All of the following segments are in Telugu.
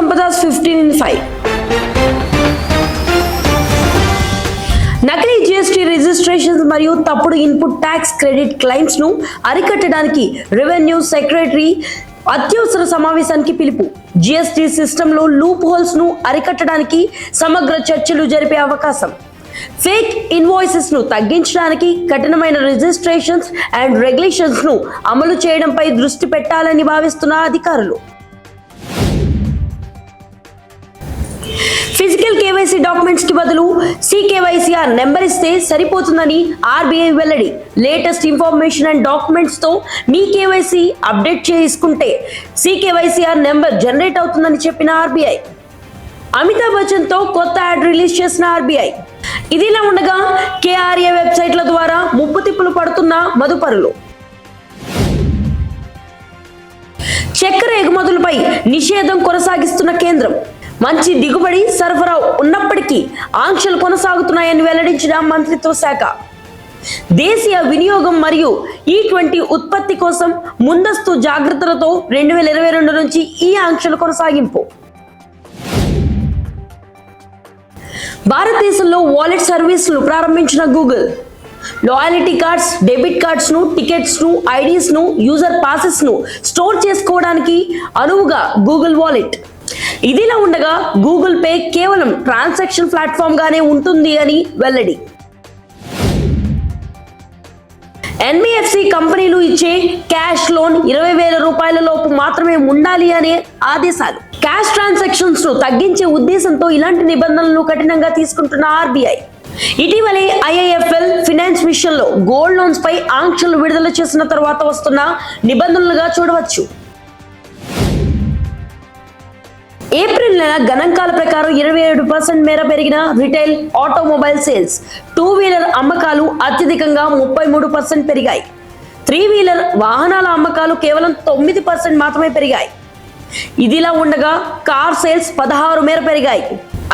సంపదాస్ ఫిఫ్టీన్ ఇన్ ఫైవ్ నకిలీ జిఎస్టీ రిజిస్ట్రేషన్స్ మరియు తప్పుడు ఇన్పుట్ ట్యాక్స్ క్రెడిట్ క్లెయిమ్స్ను అరికట్టడానికి రెవెన్యూ సెక్రటరీ అత్యవసర సమావేశానికి పిలుపు. జిఎస్టీ సిస్టంలో లూప్ హోల్స్ను అరికట్టడానికి సమగ్ర చర్చలు జరిపే అవకాశం. ఫేక్ ఇన్వాయిసెస్ను తగ్గించడానికి కఠినమైన రిజిస్ట్రేషన్స్ అండ్ రెగ్యులేషన్స్ను అమలు చేయడంపై దృష్టి పెట్టాలని భావిస్తున్న అధికారులు. ఫిజికల్ కేవైసీ డాక్యుమెంట్స్కి బదులు సికేవైసీఆర్ నెంబర్ ఇస్తే సరిపోతుందని ఆర్బీఐ వెల్లడి. లేటెస్ట్ ఇన్ఫర్మేషన్ అండ్ డాక్యుమెంట్స్తో మీ కేవైసీ అప్డేట్ చేసుకుంటే సికేవైసీఆర్ నెంబర్ జనరేట్ అవుతుందని చెప్పిన ఆర్బీఐ అమితాబ్ బచ్చన్తో కొత్త యాడ్ రిలీజ్ చేసిన ఆర్బీఐ ఇదిలా ఉండగా కేఆర్ఏ వెబ్సైట్ల ద్వారా ముప్పు తిప్పులు పడుతున్న మదుపరులు చక్కెర ఎగుమతులపై నిషేధం కొనసాగిస్తున్న కేంద్రం. మంచి దిగుబడి సరఫరా ఉన్నప్పటికీ ఆంక్షలు కొనసాగుతున్నాయని వెల్లడించిన మంత్రిత్వ శాఖ. దేశీయ వినియోగం మరియు ఈ ట్వంటీ ఉత్పత్తి కోసం ముందస్తు జాగ్రత్తలతో రెండు వేల ఇరవై రెండు నుంచి ఈ ఆంక్షలు కొనసాగింపు. భారతదేశంలో వాలెట్ సర్వీసులు ప్రారంభించిన గూగుల్. లాయల్టీ కార్డ్స్ డెబిట్ కార్డ్స్ను టికెట్స్ను ఐడీస్ను యూజర్ పాసెస్ను స్టోర్ చేసుకోవడానికి అనువుగా గూగుల్ వాలెట్. ఇదిలా ఉండగా గూగుల్ పే కేవలం ట్రాన్సాక్షన్ ప్లాట్ఫామ్ గానే ఉంటుంది అని వెల్లడి. ఎన్బిఎఫ్సి కంపెనీలు ఇచ్చే క్యాష్ లోన్ ఇరవై వేల రూపాయల లోపు మాత్రమే ఉండాలి అనే ఆదేశాలు. క్యాష్ ట్రాన్సాక్షన్స్ను తగ్గించే ఉద్దేశంతో ఇలాంటి నిబంధనలు కఠినంగా తీసుకుంటున్న ఆర్బీఐ ఇటీవలే ఐఐఎఫ్ఎల్ ఫినాన్స్ విషయంలో గోల్డ్ లోన్స్ పై ఆంక్షలు విడుదల చేసిన తర్వాత వస్తున్న నిబంధనలుగా చూడవచ్చు. ఏప్రిల్ నెల గణాంకాల ప్రకారం ఇరవై ఏడు పర్సెంట్ మేర పెరిగిన retail automobile sales two wheeler అమ్మకాలు అత్యధికంగా ముప్పై మూడు పర్సెంట్ పెరిగాయి. త్రీ వీలర్ వాహనాల అమ్మకాలు కేవలం తొమ్మిది పర్సెంట్ మాత్రమే పెరిగాయి. ఇదిలా ఉండగా కార్ సేల్స్ పదహారు మేర పెరిగాయి.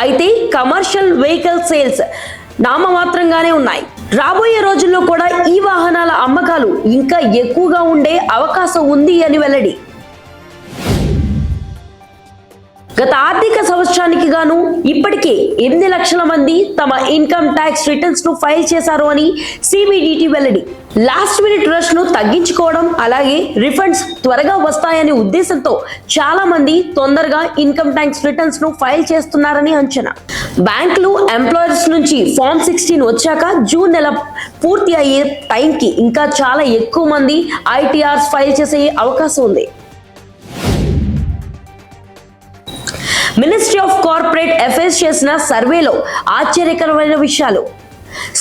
అయితే కమర్షియల్ వెహికల్ సేల్స్ నామమాత్రంగానే ఉన్నాయి. రాబోయే రోజుల్లో కూడా ఈ వాహనాల అమ్మకాలు ఇంకా ఎక్కువగా ఉండే అవకాశం ఉంది అని వెల్లడి. గత ఆర్థిక సంవత్సరానికి గాను ఇప్పటికే ఎనిమిది లక్షల మంది తమ ఇన్కమ్ ట్యాక్స్ రిటర్న్స్ను ఫైల్ చేశారు అని సిబిడిటి వెల్లడి. లాస్ట్ మినిట్ రష్ను తగ్గించుకోవడం అలాగే రిఫండ్స్ త్వరగా వస్తాయనే ఉద్దేశంతో చాలా మంది తొందరగా ఇన్కమ్ ట్యాక్స్ రిటర్న్స్ను ఫైల్ చేస్తున్నారని అంచనా. బ్యాంకులు ఎంప్లాయర్స్ నుంచి ఫామ్ సిక్స్టీన్ వచ్చాక జూన్ నెల పూర్తి అయ్యే టైంకి ఇంకా చాలా ఎక్కువ మంది ఐటీఆర్స్ ఫైల్ చేసే అవకాశం ఉంది. మినిస్ట్రీ ఆఫ్ కార్పొరేట్ అఫైర్స్ చేసిన సర్వేలో ఆశ్చర్యకరమైన విషయాలు.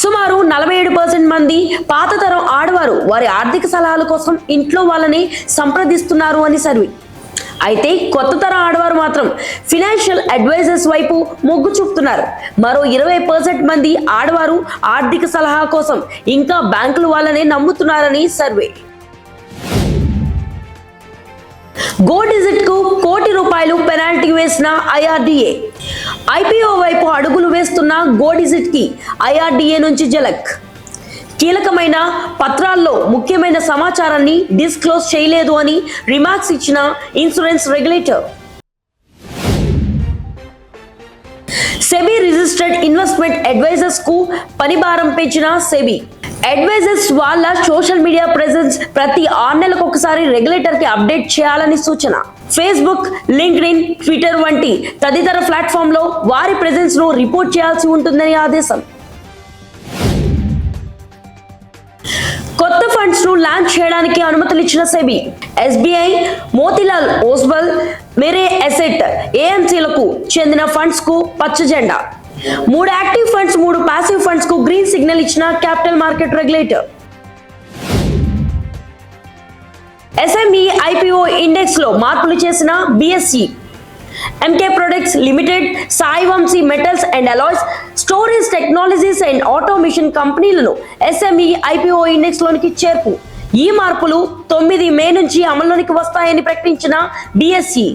సుమారు నలభై ఏడు పర్సెంట్ మంది పాత తరం ఆడవారు వారి ఆర్థిక సలహాల కోసం ఇంట్లో వాళ్ళని సంప్రదిస్తున్నారు అని సర్వే. అయితే కొత్త తరం ఆడవారు మాత్రం ఫినాన్షియల్ అడ్వైజర్స్ వైపు మొగ్గు చూపుతున్నారు. మరో ఇరవై పర్సెంట్ మంది ఆడవారు ఆర్థిక సలహా కోసం ఇంకా బ్యాంకుల వాళ్ళనే నమ్ముతున్నారని సర్వే. గో డిజిట్కు కోటి రూపాయలు పెనాల్టీ వేసిన ఐఆర్డిఏ. ఐపీఓ వైపు అడుగులు వేస్తున్న గో డిజిట్కి ఐఆర్డిఏ నుంచి జలక్ కీలకమైన పత్రాల్లో ముఖ్యమైన సమాచారాన్ని డిస్క్లోజ్ చేయలేదు అని రిమార్క్స్ ఇచ్చిన insurance regulator. SEBI registered investment అడ్వైజర్స్కు పనిభారం పెంచిన సెబీ. అడ్వైజర్స్ వాళ్ళ సోషల్ మీడియా ప్రెసెన్స్ ప్రతి ఆరు నెలలకు ఒకసారి రెగ్యులేటర్కి అప్డేట్ చేయాలని సూచన. ఫేస్బుక్ లింక్డ్ ఇన్ ట్విట్టర్ వంటి తదితర ప్లాట్ఫామ్లో వారి ప్రెసెన్స్ను రిపోర్ట్ చేయాల్సి ఉంటుందని ఆదేశం. కొత్త ఫండ్స్ను లాంచ్ చేయడానికి అనుమతులు ఇచ్చిన SEBI SBI Motilal Oswal Mirae asset ఏఎంసీలకు చెందిన ఫండ్స్కు పచ్చ జెండా మూడు యాక్టివ్ ఫండ్స్ మూడు పాసివ్ ఫండ్స్కు గ్రీన్ సిగ్నల్ ఇచ్చిన capital market regulator SME IPO ఇండెక్స్లో మార్పులు చేసిన BSE MK products limited Sai Vamshi metals and alloys storage technologies and automation కంపెనీలను ఎస్ఎంఈ ఐపీఓ ఇండెక్స్ లోనికి చేర్పు. ఈ మార్పులు తొమ్మిది మే నుంచి అమల్లోనికి వస్తాయని ప్రకటించిన బిఎస్సి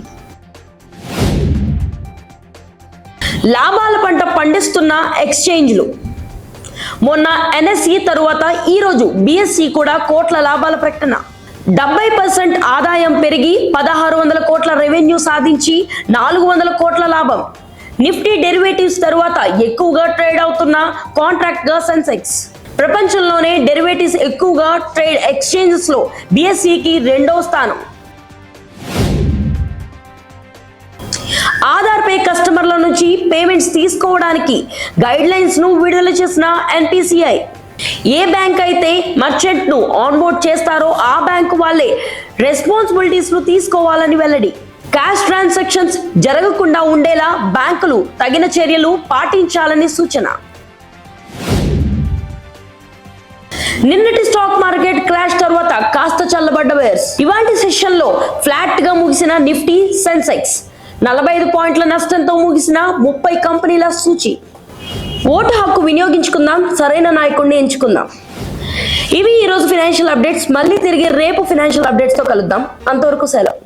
లాభాల పంట పండిస్తున్న ఎక్స్చేంజ్లు. మొన్న ఎన్ఎస్సి తరువాత ఈ రోజు బిఎస్సి కూడా కోట్ల లాభాల ప్రకటన. డెబ్బై పర్సెంట్ ఆదాయం పెరిగి పదహారు వందల కోట్ల రెవెన్యూ సాధించి నాలుగు వందల కోట్ల లాభం. నిఫ్టీ డెరివేటివ్స్ తరువాత ఎక్కువగా ట్రేడ్ అవుతున్న కాంట్రాక్ట్గా సెన్సెక్స్ ప్రపంచంలోనే డెరివేటివ్స్ ఎక్కువగా ట్రేడ్ ఎక్స్చేంజెస్లో బిఎస్సికి రెండో స్థానం. పేమెంట్స్ తీసుకోవడానికి గైడ్ లైన్స్ను విడుదల చేసిన ఎన్పిసిఐ ఏ బ్యాంక్ అయితే మర్చెంట్ను ఆన్బోర్డ్ చేస్తారో ఆ బ్యాంకు వాళ్ళే రెస్పాన్సిబిలిటీస్ను తీసుకోవాలని వెల్లడి. క్యాష్ ట్రాన్సాక్షన్స్ జరగకుండా ఉండేలా బ్యాంకులు తగిన చర్యలు పాటించాలని సూచన. నిన్నటి స్టాక్ మార్కెట్ క్రాష్ తర్వాత కాస్త చల్లబడ్డ వేర్స్ ఇవాంటి సెషన్లో ఫ్లాట్గా ముగిసిన నిఫ్టీ సెన్సెక్స్ నలభై ఐదు పాయింట్ల నష్టంతో ముగిసిన ముప్పై కంపెనీల సూచి. ఓటు హక్కు వినియోగించుకుందాం సరైన నాయకుడిని ఎంచుకుందాం. ఇవి ఈరోజు ఫినాన్షియల్ అప్డేట్స్. మళ్ళీ తిరిగి రేపు ఫినాన్షియల్ అప్డేట్స్తో కలుద్దాం. అంతవరకు సెలవు.